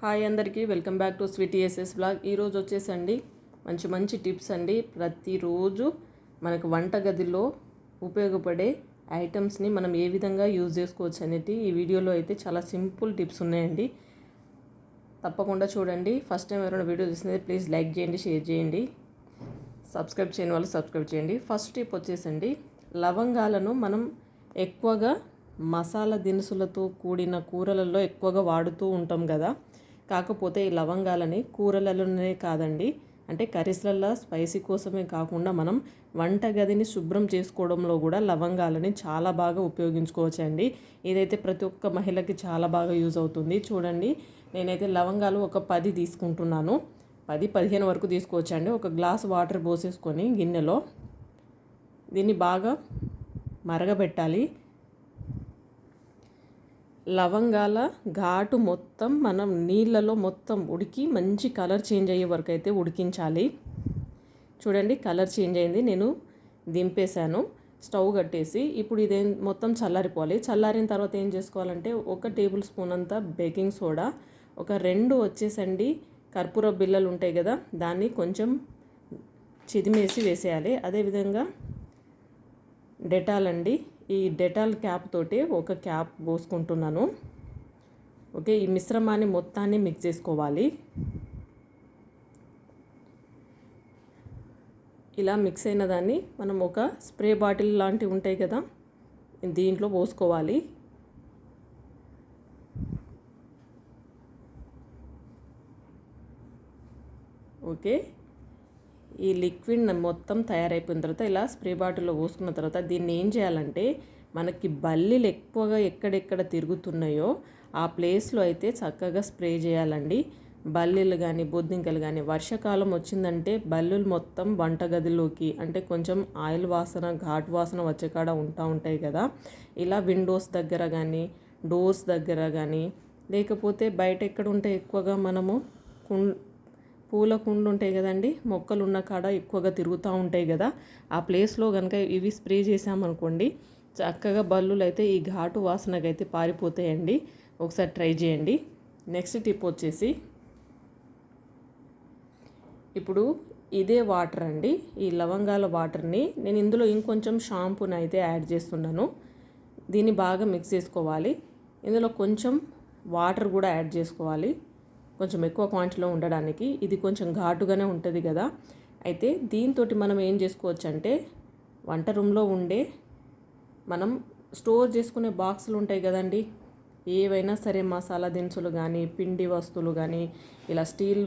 Hi అందరికీ welcome back to Sweety S S blog. ఈరోజు వచ్చేసండి మంచి మంచి టిప్స్ అండి. ప్రతిరోజు మనకు వంటగదిలో ఉపయోగపడే ఐటమ్స్ని మనం ఏ విధంగా యూజ్ చేసుకోవచ్చు అనేది ఈ వీడియోలో అయితే చాలా సింపుల్ టిప్స్ ఉన్నాయండి. తప్పకుండా చూడండి. ఫస్ట్ టైం ఎవరైనా వీడియో చూసినది ప్లీజ్ లైక్ చేయండి షేర్ చేయండి. సబ్స్క్రైబ్ చేయని వాళ్ళు సబ్స్క్రైబ్ చేయండి. ఫస్ట్ టిప్ వచ్చేసండి లవంగాలను మనం ఎక్కువగా మసాలా దినుసులతో కూడిన కూరలలో ఎక్కువగా వాడుతూ ఉంటాం కదా. కాకపోతే ఈ లవంగాలని కూరలలోనే కాదండి. అంటే కర్రీస్లల్లో స్పైసీ కోసమే కాకుండా మనం వంటగదిని శుభ్రం చేసుకోవడంలో కూడా లవంగాలని చాలా బాగా ఉపయోగించుకోవచ్చు అండి ఇదైతే ప్రతి ఒక్క మహిళకి చాలా బాగా యూజ్ అవుతుంది. చూడండి నేనైతే లవంగాలు ఒక పది తీసుకుంటున్నాను. పది పదిహేను వరకు తీసుకోవచ్చండి. ఒక గ్లాస్ వాటర్ పోసేసుకొని గిన్నెలో దీన్ని బాగా మరగబెట్టాలి. లవంగాల ఘాటు మొత్తం మనం నీళ్ళలో మొత్తం ఉడికి మంచి కలర్ చేంజ్ అయ్యే వరకు అయితే ఉడికించాలి. చూడండి కలర్ చేంజ్ అయింది. నేను దింపేశాను. స్టవ్ కట్టేసి ఇప్పుడు ఇదే మొత్తం చల్లారిపోవాలి. చల్లారిన తర్వాత ఏం చేసుకోవాలంటే ఒక టేబుల్ స్పూన్ అంతా బేకింగ్ సోడా ఒక రెండు వచ్చేసండి కర్పూర బిల్లలు ఉంటాయి కదా దాన్ని కొంచెం చిదిమేసి వేసేయాలి. అదేవిధంగా డెటాల్ అండి ఈ డెటాల్ క్యాప్ తోటి ఒక క్యాప్ పోసుకుంటున్నాను. ఓకే ఈ మిశ్రమాన్ని మొత్తాన్ని మిక్స్ చేసుకోవాలి. ఇలా మిక్స్ అయిన దాన్ని మనం ఒక స్ప్రే బాటిల్ లాంటివి ఉంటాయి కదా దీంట్లో పోసుకోవాలి. ఓకే ఈ లిక్విడ్ మొత్తం తయారైపోయిన తర్వాత ఇలా స్ప్రే బాటిల్లో పోసుకున్న తర్వాత దీన్ని ఏం చేయాలంటే మనకి బల్లీలు ఎక్కువగా ఎక్కడెక్కడ తిరుగుతున్నాయో ఆ ప్లేస్లో అయితే చక్కగా స్ప్రే చేయాలండి. బల్లీలు కానీ బొద్దింకలు కానీ వర్షాకాలం వచ్చిందంటే బల్లులు మొత్తం వంటగదిలోకి అంటే కొంచెం ఆయిల్ వాసన ఘాట్ వాసన వచ్చే కాడ ఉంటా ఉంటాయి కదా. ఇలా విండోస్ దగ్గర కానీ డోర్స్ దగ్గర కానీ లేకపోతే బయట ఎక్కడ ఉంటే ఎక్కువగా మనము కుం పూల కుండు ఉంటాయి కదండి మొక్కలు ఉన్న కాడ ఎక్కువగా తిరుగుతూ ఉంటాయి కదా. ఆ ప్లేస్లో కనుక ఇవి స్ప్రే చేసామనుకోండి చక్కగా బల్లులు అయితే ఈ ఘాటు వాసనకైతే పారిపోతాయండి. ఒకసారి ట్రై చేయండి. నెక్స్ట్ టిప్ వచ్చేసి ఇప్పుడు ఇదే వాటర్ అండి. ఈ లవంగాల వాటర్ని నేను ఇందులో ఇంకొంచెం షాంపూని అయితే యాడ్ చేస్తున్నాను. దీన్ని బాగా మిక్స్ చేసుకోవాలి. ఇందులో కొంచెం వాటర్ కూడా యాడ్ చేసుకోవాలి. కొంచెం ఎక్కువ క్వాంటిటీలో ఉండడానికి ఇది కొంచెం ఘాటుగానే ఉంటుంది కదా. అయితే దీంతో మనం ఏం చేసుకోవచ్చు అంటే వంట రూమ్లో ఉండే మనం స్టోర్ చేసుకునే బాక్సులు ఉంటాయి కదండి. ఏవైనా సరే మసాలా దినుసులు కానీ పిండి వస్తువులు కానీ ఇలా స్టీల్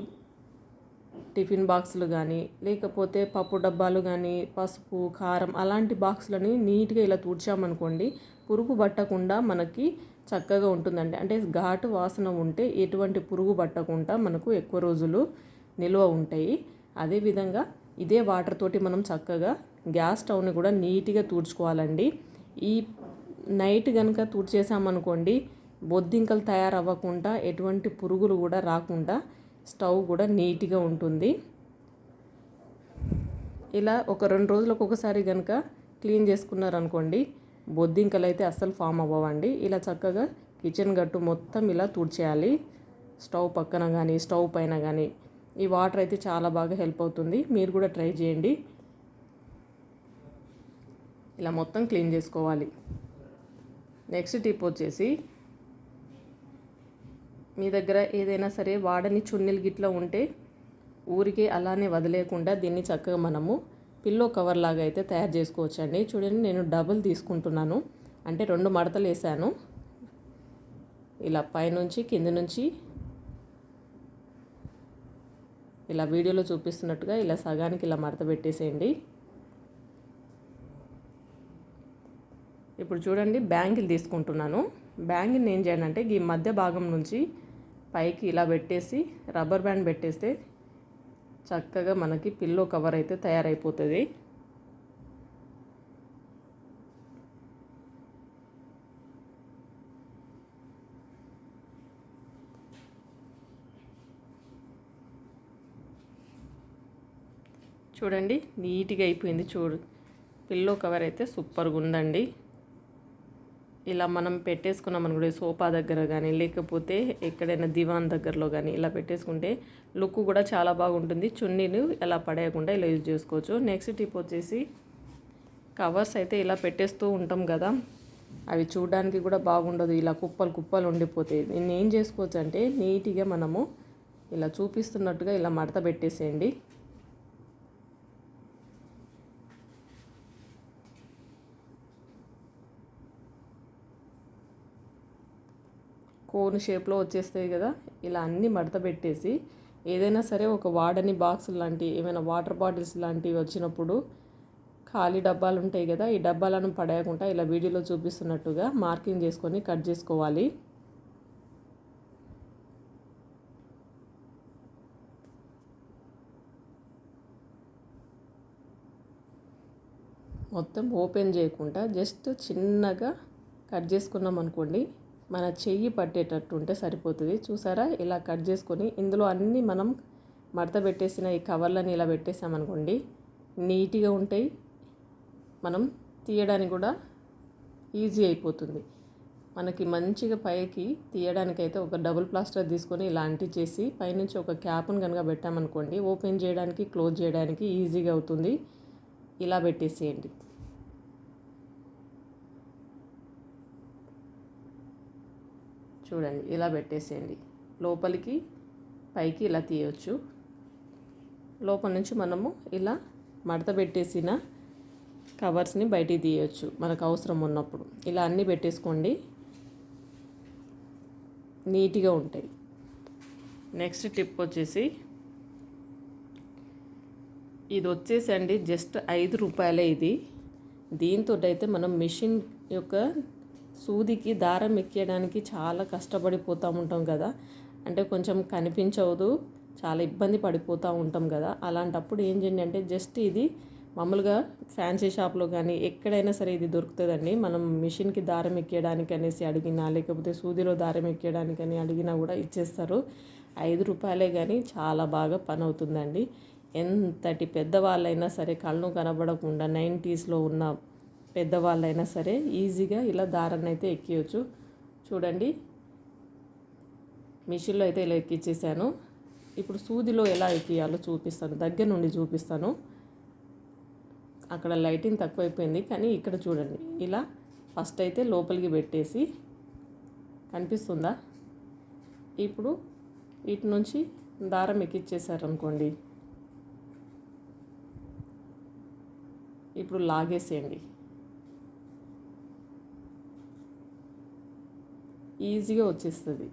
టిఫిన్ బాక్సులు కానీ లేకపోతే పప్పు డబ్బాలు కానీ పసుపు కారం అలాంటి బాక్సులని నీట్గా ఇలా తుడిచామనుకోండి పురుగు పట్టకుండా మనకి చక్కగా ఉంటుందండి. అంటే ఘాటు వాసన ఉంటే ఎటువంటి పురుగు పట్టకుండా మనకు ఎక్కువ రోజులు నిల్వ ఉంటాయి. అదేవిధంగా ఇదే వాటర్ తోటి మనం చక్కగా గ్యాస్ స్టవ్ని కూడా నీట్గా తుడుచుకోవాలండి. ఈ నైట్ కనుక తుడిచేసామనుకోండి బొద్దింకలు తయారవ్వకుండా ఎటువంటి పురుగులు కూడా రాకుండా స్టవ్ కూడా నీట్గా ఉంటుంది. ఇలా ఒక రెండు రోజులకు ఒకసారి కనుక క్లీన్ చేసుకున్నారనుకోండి బొద్దింకలు అయితే అస్సలు ఫామ్ అవ్వవండి. ఇలా చక్కగా కిచెన్ గట్టు మొత్తం ఇలా తుడిచేయాలి. స్టవ్ పక్కన కానీ స్టవ్ పైన కానీ ఈ వాటర్ అయితే చాలా బాగా హెల్ప్ అవుతుంది. మీరు కూడా ట్రై చేయండి. ఇలా మొత్తం క్లీన్ చేసుకోవాలి. నెక్స్ట్ టిప్ వచ్చేసి మీ దగ్గర ఏదైనా సరే వాడని చున్నీలు గిట్ల ఉంటే ఊరికే అలానే వదిలేకుండా దీన్ని చక్కగా మనము పిల్లో కవర్ లాగా అయితే తయారు చేసుకోవచ్చండి. చూడండి నేను డబుల్ తీసుకుంటున్నాను. అంటే రెండు మడతలు వేసాను. ఇలా పైనుంచి కింద నుంచి ఇలా వీడియోలో చూపిస్తున్నట్టుగా ఇలా సగానికి ఇలా మడత పెట్టేసేయండి. ఇప్పుడు చూడండి బ్యాంగిల్ తీసుకుంటున్నాను. బ్యాంగిల్ ఏం చేయాలంటే ఈ మధ్య భాగం నుంచి పైకి ఇలా పెట్టేసి రబ్బర్ బ్యాండ్ పెట్టేస్తే చక్కగా మనకి పిల్లో కవర్ అయితే తయారైపోతుంది. చూడండి నీట్గా అయిపోయింది చూడు. పిల్లో కవర్ అయితే సూపర్గా ఉందండి ఇలా మనం పెట్టేసుకున్నాం అనుకోండి సోఫా దగ్గర కానీ లేకపోతే ఎక్కడైనా దివాన్ దగ్గరలో కానీ ఇలా పెట్టేసుకుంటే లుక్ కూడా చాలా బాగుంటుంది. చున్నీని ఎలా పడేయకుండా ఇలా యూజ్ చేసుకోవచ్చు. నెక్స్ట్ టిప్ వచ్చేసి కవర్స్ అయితే ఇలా పెట్టేస్తూ ఉంటాం కదా అవి చూడడానికి కూడా బాగుండదు. ఇలా కుప్పలు కుప్పలు ఉండిపోతాయి దీన్ని ఏం చేసుకోవచ్చు అంటే నీట్గా మనము ఇలా చూపిస్తున్నట్టుగా ఇలా మడత పెట్టేసేయండి. కోన్ షేప్లో వచ్చేస్తాయి కదా ఇలా అన్నీ మడత పెట్టేసి ఏదైనా సరే ఒక వాడని బాక్స్ లాంటి ఏమైనా వాటర్ బాటిల్స్ లాంటివి వచ్చినప్పుడు ఖాళీ డబ్బాలు ఉంటాయి కదా ఈ డబ్బాలను పడేయకుండా ఇలా వీడియోలో చూపిస్తున్నట్టుగా మార్కింగ్ చేసుకొని కట్ చేసుకోవాలి. మొత్తం ఓపెన్ చేయకుండా జస్ట్ చిన్నగా కట్ చేసుకున్నాం అనుకోండి మన చెయ్యి పట్టేటట్టు ఉంటే సరిపోతుంది. చూసారా? ఇలా కట్ చేసుకొని ఇందులో అన్నీ మనం మడత పెట్టేసిన ఈ కవర్లని ఇలా పెట్టేసామనుకోండి నీట్గా ఉంటాయి. మనం తీయడానికి కూడా ఈజీ అయిపోతుంది. మనకి మంచిగా పైకి తీయడానికైతే ఒక డబుల్ ప్లాస్టర్ తీసుకొని ఇలాంటి చేసి పైనుంచి ఒక క్యాప్ను కనుక పెట్టామనుకోండి ఓపెన్ చేయడానికి క్లోజ్ చేయడానికి ఈజీగా అవుతుంది. ఇలా పెట్టేసేయండి. చూడండి ఇలా పెట్టేసేయండి. లోపలికి పైకి ఇలా తీయవచ్చు లోపల నుంచి మనము ఇలా మడత పెట్టేసిన కవర్స్ని బయటికి తీయవచ్చు మనకు అవసరం ఉన్నప్పుడు. ఇలా అన్నీ పెట్టేసుకోండి. నీట్గా ఉంటాయి. నెక్స్ట్ టిప్ వచ్చేసి ఇది వచ్చేసి అండి జస్ట్ ఐదు రూపాయలే ఇది. దీంతో అయితే మనం మిషన్ యొక్క సూదికి దారం ఎక్కేయడానికి చాలా కష్టపడిపోతూ ఉంటాం కదా. అంటే కొంచెం కనిపించవదు చాలా ఇబ్బంది పడిపోతూ ఉంటాం కదా. అలాంటప్పుడు ఏం చేయండి అంటే జస్ట్ ఇది మామూలుగా ఫ్యాన్సీ షాప్లో కానీ ఎక్కడైనా సరే ఇది దొరుకుతుందండి. మనం మిషన్కి దారం ఎక్కేయడానికి అనేసి అడిగినా లేకపోతే సూదిలో దారం ఎక్కేయడానికి అని అడిగినా కూడా ఇచ్చేస్తారు. ఐదు రూపాయలే కానీ చాలా బాగా పని అవుతుందండి ఎంతటి పెద్దవాళ్ళైనా సరే కళ్ళు కనబడకుండా నైంటీస్లో ఉన్న పెద్దవాళ్ళైనా సరే ఈజీగా ఇలా దారాన్ని అయితే ఎక్కియచ్చు. చూడండి. మిషన్లో అయితే ఇలా ఎక్కించేసాను ఇప్పుడు సూదిలో ఎలా ఎక్కియాలో చూపిస్తాను. దగ్గర నుండి చూపిస్తాను. అక్కడ లైటింగ్ తక్కువైపోయింది. కానీ ఇక్కడ చూడండి. ఇలా ఫస్ట్ అయితే లోపలికి పెట్టేసి కనిపిస్తుందా? ఇప్పుడు వీటి నుంచి దారం ఎక్కిచ్చేసారనుకోండి. ఇప్పుడు లాగేసేయండి. ఈజీగా వచ్చేస్తుంది.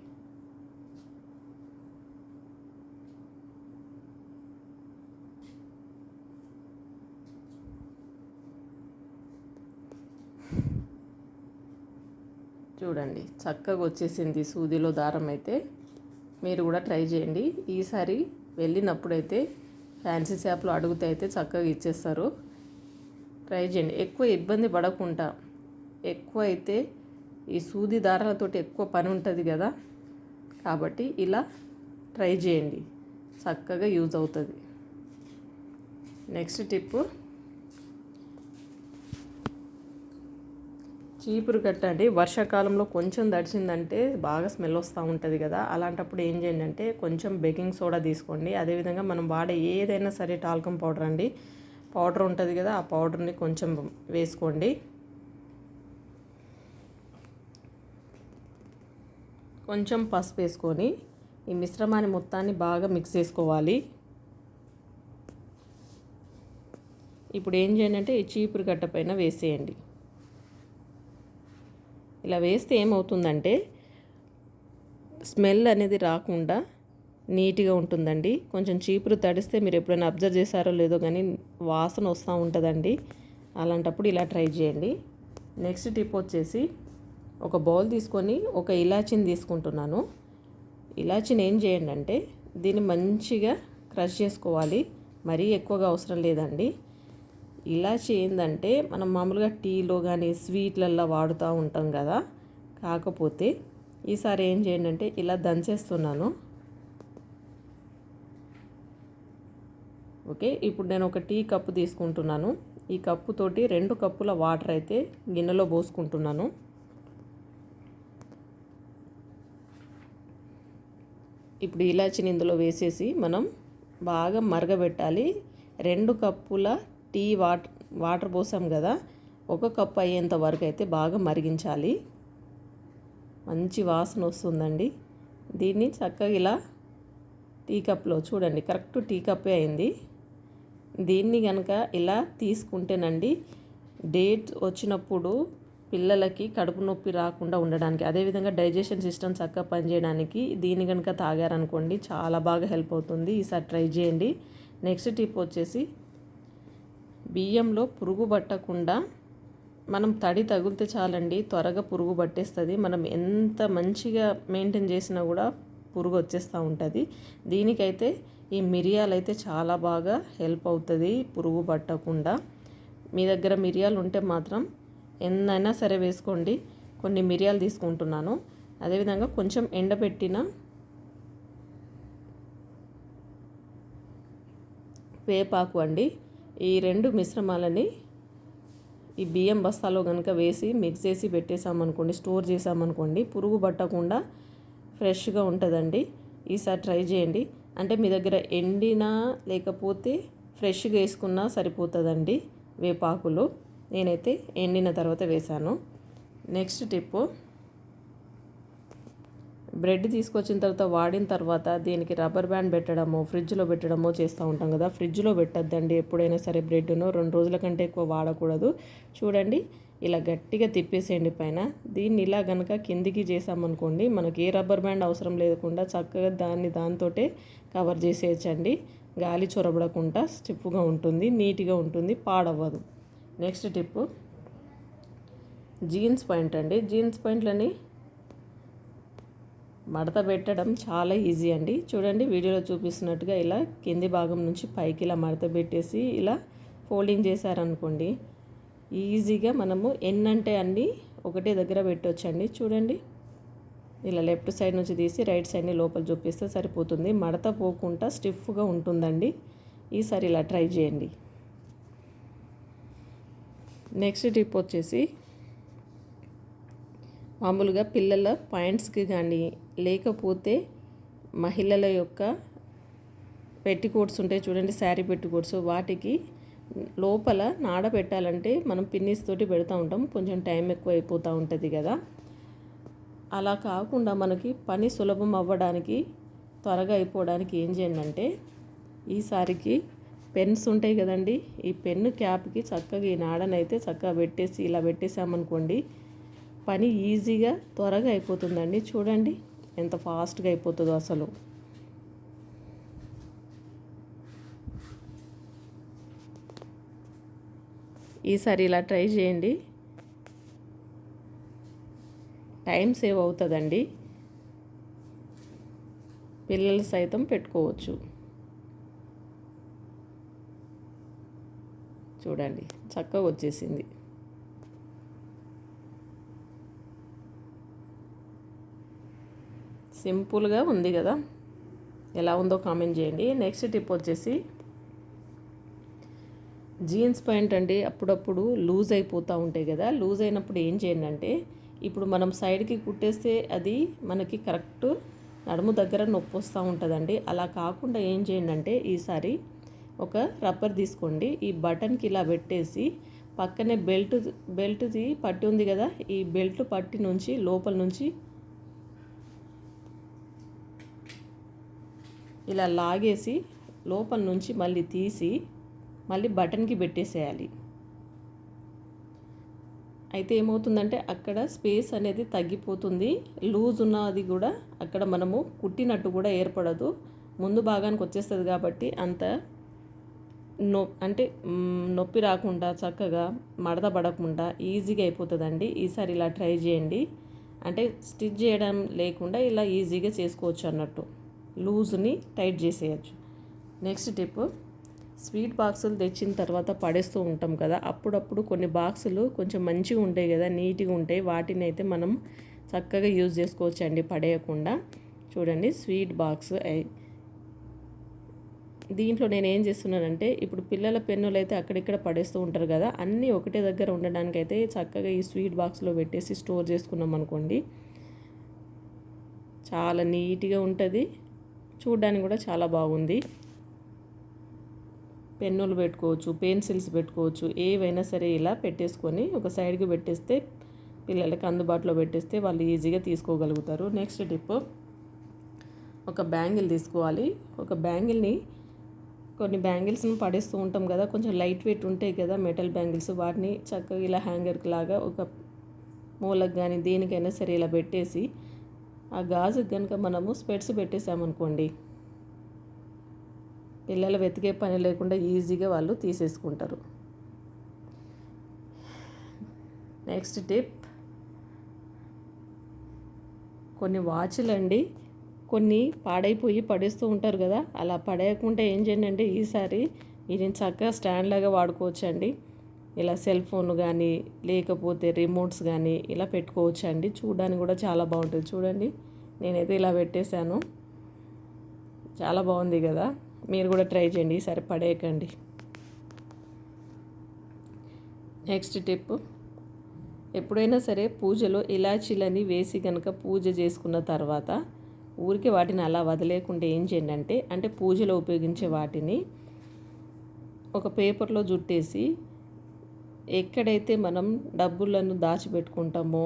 చూడండి చక్కగా వచ్చేసింది సూదిలో దారం అయితే. మీరు కూడా ట్రై చేయండి. ఈసారి వెళ్ళినప్పుడైతే ఫ్యాన్సీ షాప్లో అడుగుతే అయితే చక్కగా ఇచ్చేస్తారు. ట్రై చేయండి. ఎక్కువ ఇబ్బంది పడకుండా ఎక్కువ అయితే ఈ సూది దారాలతోటి ఎక్కువ పని ఉంటుంది కదా కాబట్టి ఇలా ట్రై చేయండి. చక్కగా యూజ్ అవుతుంది. నెక్స్ట్ టిప్పు చీపురు కట్టండి వర్షాకాలంలో కొంచెం దడిచిందంటే బాగా స్మెల్ వస్తూ ఉంటుంది కదా. అలాంటప్పుడు ఏం చేయండి అంటే కొంచెం బేకింగ్ సోడా తీసుకోండి. అదేవిధంగా మనం వాడే ఏదైనా సరే టాల్కమ్ పౌడర్ అండి. పౌడర్ ఉంటుంది కదా ఆ పౌడర్ని కొంచెం వేసుకోండి. కొంచెం పసుపు వేసుకొని ఈ మిశ్రమాన్ని మొత్తాన్ని బాగా మిక్స్ చేసుకోవాలి. ఇప్పుడు ఏం చేయాలంటే ఈ చీపురు గట్ట పైన వేసేయండి. ఇలా వేస్తే ఏమవుతుందంటే స్మెల్ అనేది రాకుండా నీట్గా ఉంటుందండి. కొంచెం చీపురు తడిస్తే మీరు ఎప్పుడైనా అబ్జర్వ్ చేశారో లేదో కానీ వాసన వస్తూ ఉంటుందండి. అలాంటప్పుడు ఇలా ట్రై చేయండి. నెక్స్ట్ టిప్ వచ్చేసి ఒక బౌల్ తీసుకొని ఒక ఇలాచిని తీసుకుంటున్నాను. ఇలాచిని ఏం చేయండి అంటే దీన్ని మంచిగా క్రష్ చేసుకోవాలి. మరీ ఎక్కువగా అవసరం లేదండి. ఇలాచి ఏంటంటే మనం మామూలుగా టీలో కానీ స్వీట్లల్లో వాడుతూ ఉంటాం కదా. కాకపోతే ఈసారి ఏం చేయండి అంటే ఇలా దంచేస్తున్నాను. ఓకే ఇప్పుడు నేను ఒక టీ కప్పు తీసుకుంటున్నాను. ఈ కప్పుతోటి రెండు కప్పుల వాటర్ అయితే గిన్నెలో పోసుకుంటున్నాను. ఇప్పుడు ఇలాచిని ఇందులో వేసేసి మనం బాగా మరగబెట్టాలి. రెండు కప్పుల టీ వాటర్ వాటర్ పోసాం కదా ఒక కప్పు అయ్యేంత వరకు అయితే బాగా మరిగించాలి. మంచి వాసన వస్తుందండి. దీన్ని చక్కగా ఇలా టీ కప్లో చూడండి కరెక్ట్ టీ కప్పే అయింది. దీన్ని కనుక ఇలా తీసుకుంటేనండి డేట్ వచ్చినప్పుడు పిల్లలకి కడుపు నొప్పి రాకుండా ఉండడానికి అదేవిధంగా డైజెషన్ సిస్టమ్ చక్కగా పనిచేయడానికి దీన్ని కనుక తాగారనుకోండి చాలా బాగా హెల్ప్ అవుతుంది. ఈసారి ట్రై చేయండి. నెక్స్ట్ టిప్ వచ్చేసి బియ్యంలో పురుగు పట్టకుండా మనం తడి తగిలితే చాలండి త్వరగా పురుగు పట్టేస్తుంది. మనం ఎంత మంచిగా మెయింటైన్ చేసినా కూడా పురుగు వచ్చేస్తూ ఉంటుంది. దీనికైతే ఈ మిరియాలు అయితే చాలా బాగా హెల్ప్ అవుతుంది పురుగు పట్టకుండా. మీ దగ్గర మిరియాలు ఉంటే మాత్రం ఎన్నైనా సరే వేసుకోండి. కొన్ని మిరియాలు తీసుకుంటున్నాను. అదేవిధంగా కొంచెం ఎండబెట్టిన వేపాకు అండి. ఈ రెండు మిశ్రమాలని ఈ బియ్యం బస్తాలో కనుక వేసి మిక్స్ చేసి పెట్టేసామనుకోండి స్టోర్ చేసామనుకోండి పురుగు పట్టకుండా ఫ్రెష్గా ఉంటుందండి. ఈసారి ట్రై చేయండి. అంటే మీ దగ్గర ఎండినా లేకపోతే ఫ్రెష్గా వేసుకున్నా సరిపోతుందండి వేపాకులు. నేనైతే ఎండిన తర్వాత వేశాను. నెక్స్ట్ టిప్పు. బ్రెడ్ తీసుకొచ్చిన తర్వాత వాడిన తర్వాత దీనికి రబ్బర్ బ్యాండ్ పెట్టడము ఫ్రిడ్జ్లో పెట్టడమో చేస్తూ ఉంటాం కదా. ఫ్రిడ్జ్లో పెట్టద్దండి ఎప్పుడైనా సరే బ్రెడ్ను. రెండు రోజుల కంటే ఎక్కువ వాడకూడదు. చూడండి ఇలా గట్టిగా తిప్పేసేయండి పైన. దీన్ని ఇలా కనుక కిందికి చేసామనుకోండి మనకి ఏ రబ్బర్ బ్యాండ్ అవసరం లేకుండా చక్కగా దాన్ని దాంతోటే కవర్ చేసేయచ్చండి. గాలి చొరబడకుండా స్టిప్పుగా ఉంటుంది నీట్గా ఉంటుంది పాడవ్వదు. నెక్స్ట్ టిప్ జీన్స్ పాయింట్ అండి. జీన్స్ పాయింట్లని మడత పెట్టడం చాలా ఈజీ అండి. చూడండి వీడియోలో చూపిస్తున్నట్టుగా ఇలా కింది భాగం నుంచి పైకి ఇలా మడత పెట్టేసి ఇలా ఫోల్డింగ్ చేశారనుకోండి ఈజీగా మనము ఎన్నంటే అన్ని ఒకటే దగ్గర పెట్టవచ్చండి చూడండి ఇలా లెఫ్ట్ సైడ్ నుంచి తీసి రైట్ సైడ్ని లోపల చూపిస్తే సరిపోతుంది. మడత పోకుండా స్టిఫ్గా ఉంటుందండి. ఈసారి ఇలా ట్రై చేయండి. నెక్స్ట్ టిప్ వచ్చేసి మామూలుగా పిల్లల పాయింట్స్కి కానీ లేకపోతే మహిళల యొక్క పెట్టికోట్స్ ఉంటాయి చూడండి శారీ పెట్టికోట్స్ వాటికి లోపల నాడ పెట్టాలంటే మనం పిన్నిస్ తోటి పెడతా ఉంటాం. కొంచెం టైం ఎక్కువ అయిపోతూ ఉంటుంది కదా. అలా కాకుండా మనకి పని సులభం అవ్వడానికి త్వరగా అయిపోవడానికి ఏం చేయండి అంటే ఈసారికి పెన్స్ ఉంటాయి కదండి ఈ పెన్ను క్యాప్కి చక్కగా ఈ నాడనైతే చక్కగా పెట్టేసి ఇలా పెట్టేసామనుకోండి పని ఈజీగా త్వరగా అయిపోతుందండి. చూడండి ఎంత ఫాస్ట్గా అయిపోతుందో అసలు. ఈసారి ఇలా ట్రై చేయండి. టైం సేవ్ అవుతుందండి. పిల్లలు సైతం పెట్టుకోవచ్చు. చూడండి. చక్కగా వచ్చేసింది. సింపుల్గా ఉంది కదా? ఎలా ఉందో కామెంట్ చేయండి. నెక్స్ట్ టిప్ వచ్చేసి జీన్స్ ప్యాంట్ అండి అప్పుడప్పుడు లూజ్ అయిపోతూ ఉంటాయి కదా? లూజ్ అయినప్పుడు ఏం చేయండి అంటే ఇప్పుడు మనం సైడ్కి కుట్టేస్తే అది మనకి కరెక్ట్ నడుము దగ్గర నొప్పి వస్తూ ఉంటుందండి. అలా కాకుండా ఏం చేయండి అంటే ఈసారి ఒక రబ్బర్ తీసుకోండి. ఈ బటన్కి ఇలా పెట్టేసి పక్కనే బెల్ట్ బెల్ట్ది పట్టి ఉంది కదా ఈ బెల్ట్ పట్టి నుంచి లోపల నుంచి ఇలా లాగేసి లోపల నుంచి మళ్ళీ తీసి మళ్ళీ బటన్కి పెట్టేసేయాలి. అయితే ఏమవుతుందంటే అక్కడ స్పేస్ అనేది తగ్గిపోతుంది. లూజ్ ఉన్నది కూడా అక్కడ మనము కుట్టినట్టు కూడా ఏర్పడదు. ముందు భాగానికి వచ్చేస్తుంది కాబట్టి అంత నొ అంటే నొప్పి రాకుండా చక్కగా మడత పడకుండా ఈజీగా అయిపోతుందండి. ఈసారి ఇలా ట్రై చేయండి. అంటే స్టిచ్ చేయడం లేకుండా ఇలా ఈజీగా చేసుకోవచ్చు అన్నట్టు. లూజ్ని టైట్ చేసేయచ్చు. నెక్స్ట్ టిప్ స్వీట్ బాక్సులు తెచ్చిన తర్వాత పడేస్తూ ఉంటాం కదా అప్పుడప్పుడు కొన్ని బాక్సులు కొంచెం మంచిగా ఉంటాయి కదా నీట్గా ఉంటాయి. వాటిని అయితే మనం చక్కగా యూజ్ చేసుకోవచ్చు అండి పడేయకుండా. చూడండి స్వీట్ బాక్స్ దీంట్లో నేను ఏం చేస్తున్నానంటే ఇప్పుడు పిల్లల పెన్నులు అయితే అక్కడిక్కడ పడేస్తూ ఉంటారు కదా అన్నీ ఒకటే దగ్గర ఉండడానికి అయితే చక్కగా ఈ స్వీట్ బాక్స్లో పెట్టేసి స్టోర్ చేసుకున్నాం అనుకోండి. చాలా నీట్గా ఉంటుంది. చూడడానికి కూడా చాలా బాగుంది. పెన్నులు పెట్టుకోవచ్చు పెన్సిల్స్ పెట్టుకోవచ్చు ఏవైనా సరే ఇలా పెట్టేసుకొని ఒక సైడ్కి పెట్టేస్తే పిల్లలకి అందుబాటులో పెట్టేస్తే వాళ్ళు ఈజీగా తీసుకోగలుగుతారు. నెక్స్ట్ టిప్ ఒక బ్యాంగిల్ తీసుకోవాలి. ఒక బ్యాంగిల్ని కొన్ని బ్యాంగిల్స్ని పడేస్తూ ఉంటాం కదా కొంచెం లైట్ వెయిట్ ఉంటాయి కదా మెటల్ బ్యాంగిల్స్ వాటిని చక్కగా ఇలా హ్యాంగర్కి లాగా ఒక మూలకు కానీ దేనికైనా సరే ఇలా పెట్టేసి ఆ గాజుకి కనుక మనము స్పెట్స్ పెట్టేసామనుకోండి పిల్లలు వెతికే పని లేకుండా ఈజీగా వాళ్ళు తీసేసుకుంటారు. నెక్స్ట్ టిప్ కొన్ని వాచ్లు అండి కొన్ని పాడైపోయి పడేస్తూ ఉంటారు కదా అలా పడేయకుండా ఏం చేయండి అంటే ఈసారి ఇది చక్కగా స్టాండ్ లాగా వాడుకోవచ్చు అండి ఇలా సెల్ ఫోన్ కానీ లేకపోతే రిమోట్స్ కానీ ఇలా పెట్టుకోవచ్చు అండి చూడడానికి కూడా చాలా బాగుంటుంది. చూడండి నేనైతే ఇలా పెట్టేశాను. చాలా బాగుంది కదా. మీరు కూడా ట్రై చేయండి ఈసారి పడేయకండి. నెక్స్ట్ టిప్ ఎప్పుడైనా సరే పూజలో ఇలాచీలని వేసి కనుక పూజ చేసుకున్న తర్వాత ఊరికే వాటిని అలా వదిలేకుండా ఏం చేయండి అంటే అంటే పూజలో ఉపయోగించే వాటిని ఒక పేపర్లో జుట్టేసి ఎక్కడైతే మనం డబ్బులను దాచిపెట్టుకుంటామో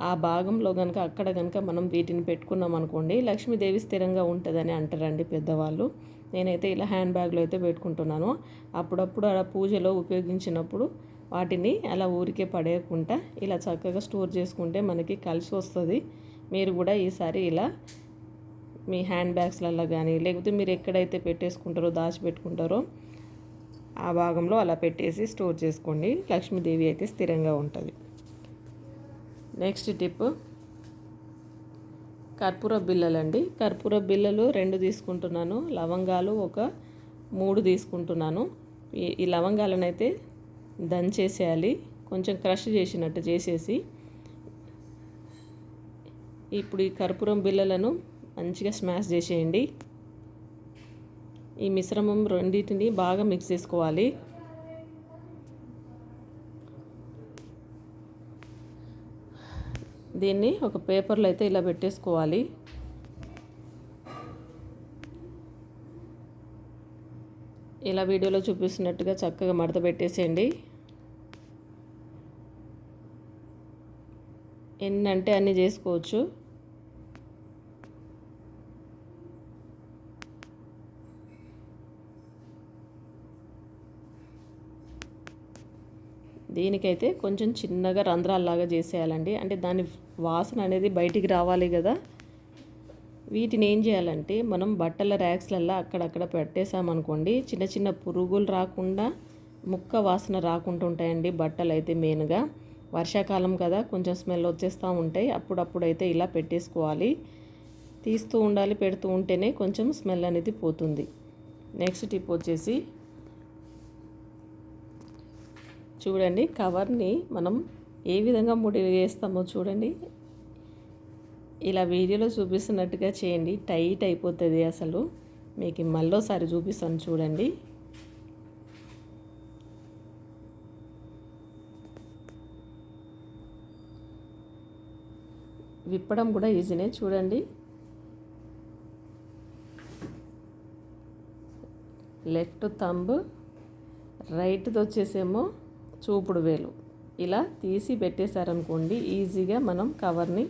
ఆ భాగంలో కనుక అక్కడ కనుక మనం వీటిని పెట్టుకున్నాం అనుకోండి లక్ష్మీదేవి స్థిరంగా ఉంటుందని అంటారండి పెద్దవాళ్ళు. నేనైతే ఇలా హ్యాండ్ బ్యాగ్లో అయితే పెట్టుకుంటున్నాను. అప్పుడప్పుడు అలా పూజలో ఉపయోగించినప్పుడు వాటిని అలా ఊరికే పడేయకుండా ఇలా చక్కగా స్టోర్ చేసుకుంటే మనకి కలిసి వస్తుంది. మీరు కూడా ఈసారి ఇలా మీ హ్యాండ్ బ్యాగ్స్లలో కానీ లేకపోతే మీరు ఎక్కడైతే పెట్టేసుకుంటారో దాచిపెట్టుకుంటారో ఆ భాగంలో అలా పెట్టేసి స్టోర్ చేసుకోండి. లక్ష్మీదేవి అయితే స్థిరంగా ఉంటుంది. Next tip. కర్పూర బిల్లలు అండి కర్పూర బిల్లలు రెండు తీసుకుంటున్నాను. లవంగాలు ఒక మూడు తీసుకుంటున్నాను. ఈ లవంగాలను అయితే దంచేసేయాలి. కొంచెం క్రష్ చేసినట్టు చేసేసి ఇప్పుడు ఈ కర్పూరం బిళ్ళలను మంచిగా స్మాష్ చేసేయండి. ఈ మిశ్రమం రెండింటిని బాగా మిక్స్ చేసుకోవాలి. దీన్ని ఒక పేపర్లో అయితే ఇలా పెట్టేసుకోవాలి. ఇలా వీడియోలో చూపిస్తున్నట్టుగా చక్కగా మడత పెట్టేసేయండి. ఎన్నంటే అన్నీ చేసుకోవచ్చు. దీనికైతే కొంచెం చిన్నగా రంధ్రాల్లాగా చేసేయాలండి. అంటే దాని వాసన అనేది బయటికి రావాలి కదా. వీటిని ఏం చేయాలంటే మనం బట్టల ర్యాక్స్లల్లో అక్కడక్కడ పెట్టేసామనుకోండి చిన్న చిన్న పురుగులు రాకుండా ముక్క వాసన రాకుండా ఉంటాయండి బట్టలు అయితే మెయిన్గా. వర్షాకాలం కదా కొంచెం స్మెల్ వచ్చేస్తూ ఉంటాయి. అప్పుడప్పుడు అయితే ఇలా పెట్టేసుకోవాలి. తీస్తూ ఉండాలి పెడుతూ ఉంటేనే కొంచెం స్మెల్ అనేది పోతుంది. నెక్స్ట్ టిప్ వచ్చేసి చూడండి కవర్ని మనం ఏ విధంగా ముడి వేస్తామో చూడండి. ఇలా వీడియోలో చూపిస్తున్నట్టుగా చేయండి టైట్ అయిపోతుంది అసలు. మీకు మళ్ళోసారి చూపిస్తాను చూడండి. విప్పడం కూడా ఈజీనే చూడండి. లెఫ్ట్ తంబ్ రైట్ది వచ్చేసేమో చూపుడు వేలు. ఇలా తీసి పెట్టేశారనుకోండి ఈజీగా మనం కవర్ని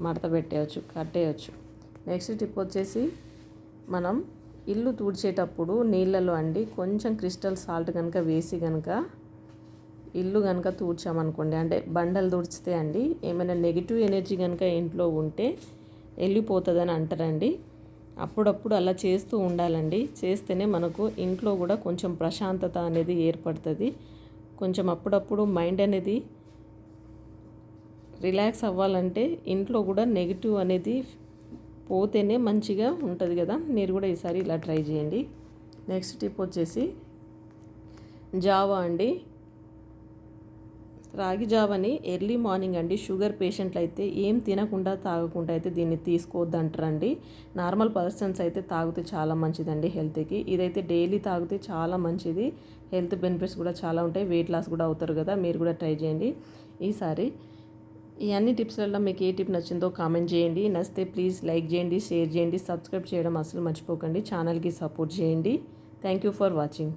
మడత పెట్టేయచ్చు కట్టేయచ్చు. నెక్స్ట్ టిప్ వచ్చేసి మనం ఇల్లు తుడిచేటప్పుడు నీళ్ళలో అండి కొంచెం క్రిస్టల్ సాల్ట్ కనుక వేసి కనుక ఇల్లు కనుక తూడ్చామనుకోండి అంటే బండలు తుడిచితే అండి ఏమైనా నెగిటివ్ ఎనర్జీ కనుక ఇంట్లో ఉంటే వెళ్ళిపోతుందని అంటారండి. అప్పుడప్పుడు అలా చేస్తూ ఉండాలండి. చేస్తేనే మనకు ఇంట్లో కూడా కొంచెం ప్రశాంతత అనేది ఏర్పడుతుంది. కొంచెం అప్పుడప్పుడు మైండ్ అనేది రిలాక్స్ అవ్వాలంటే ఇంట్లో కూడా నెగిటివ్ అనేది పోతేనే మంచిగా ఉంటుంది కదా. మీరు కూడా ఈసారి ఇలా ట్రై చేయండి. నెక్స్ట్ టిప్ వచ్చేసి జావా అండి. రాగి జావని ఎర్లీ మార్నింగ్ అండి. షుగర్ పేషెంట్లు అయితే ఏం తినకుండా తాగకుండా అయితే దీన్ని తీసుకోవద్దు అంటారండి నార్మల్ పర్సన్స్ అయితే తాగితే చాలా మంచిదండి హెల్త్కి. ఇదైతే డైలీ తాగితే చాలా మంచిది. హెల్త్ బెనిఫిట్స్ కూడా చాలా ఉంటాయి. వెయిట్ లాస్ కూడా అవుతారు కదా మీరు కూడా ట్రై చేయండి. ఈసారి ఈ అన్ని టిప్స్లలో మీకు ఏ టిప్ నచ్చిందో కామెంట్ చేయండి. నచ్చితే ప్లీజ్ లైక్ చేయండి షేర్ చేయండి సబ్స్క్రైబ్ చేయడం అసలు మర్చిపోకండి. ఛానల్కి సపోర్ట్ చేయండి. Thank you for watching.